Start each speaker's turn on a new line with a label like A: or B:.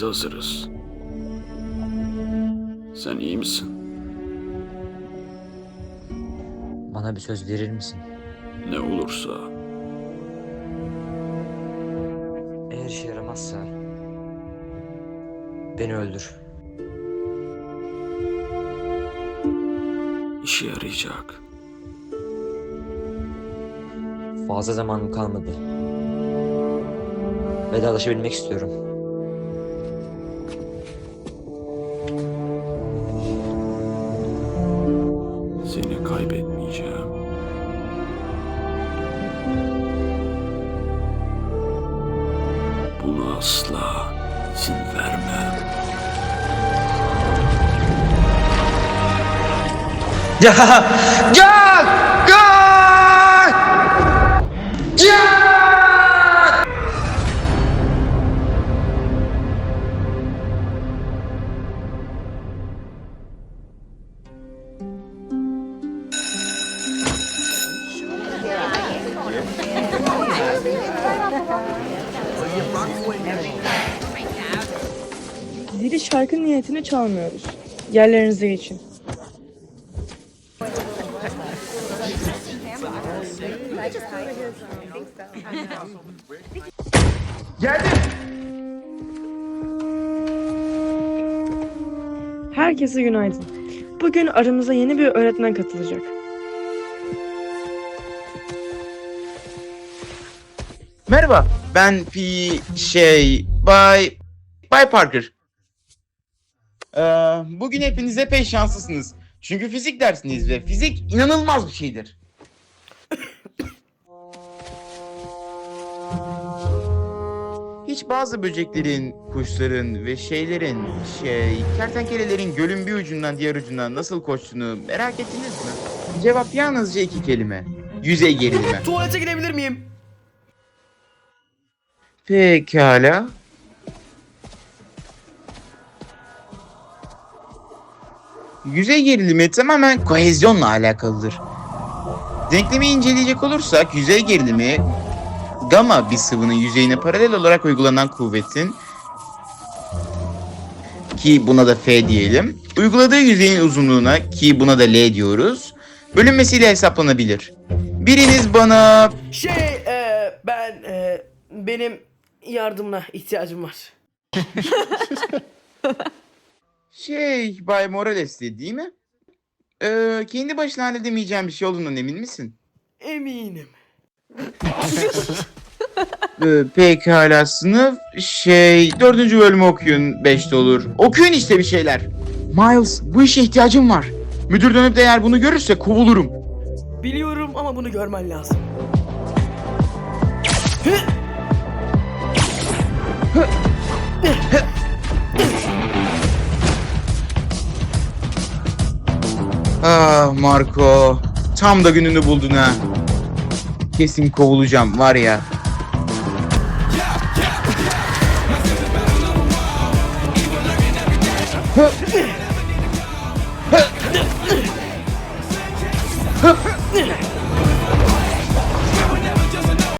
A: Biz hazırız. Sen iyi misin?
B: Bana bir söz verir misin?
A: Ne olursa.
B: Eğer işe yaramazsa beni öldür.
A: işe yarayacak.
B: Fazla zamanım kalmadı. Vedalaşabilmek istiyorum.
A: Bunu asla izin vermem.
B: Ya! Can!
C: Zili şarkı niyetine çalmıyoruz. Yerlerinize geçin. Herkese günaydın. Bugün aramıza yeni bir öğretmen katılacak.
D: Merhaba, ben P şey Bay Bay Parker. Ee, bugün hepiniz epey şanslısınız. Çünkü fizik dersindeyiz ve fizik inanılmaz bir şeydir. Hiç bazı böceklerin, kuşların ve şeylerin, şey, kertenkelelerin gölün bir ucundan diğer ucundan nasıl koştuğunu merak ettiniz mi? Cevap yalnızca iki kelime. Yüzey gerilimi.
E: Tuvalete girebilir miyim?
D: Pekala. Yüzey gerilimi tamamen kohezyonla alakalıdır. Denklemi inceleyecek olursak yüzey gerilimi gamma bir sıvının yüzeyine paralel olarak uygulanan kuvvetin ki buna da F diyelim. Uyguladığı yüzeyin uzunluğuna ki buna da L diyoruz. Bölünmesiyle hesaplanabilir. Biriniz bana
E: Şey, e, ben, e, benim yardımına ihtiyacım var.
D: Şey, Bay Morales'ti değil mi? Ee, kendi başına halledemeyeceğin bir şey olduğundan emin misin?
E: Eminim.
D: Ee, pekala sınıf şey dördüncü bölümü okuyun beşte olur. Okuyun işte bir şeyler. Miles bu işe ihtiyacım var. Müdür dönüp de eğer bunu görürse kovulurum.
E: Biliyorum ama bunu görmen lazım.
D: Ah Marco tam da gününü buldun ha. Kesin kovulacağım var ya.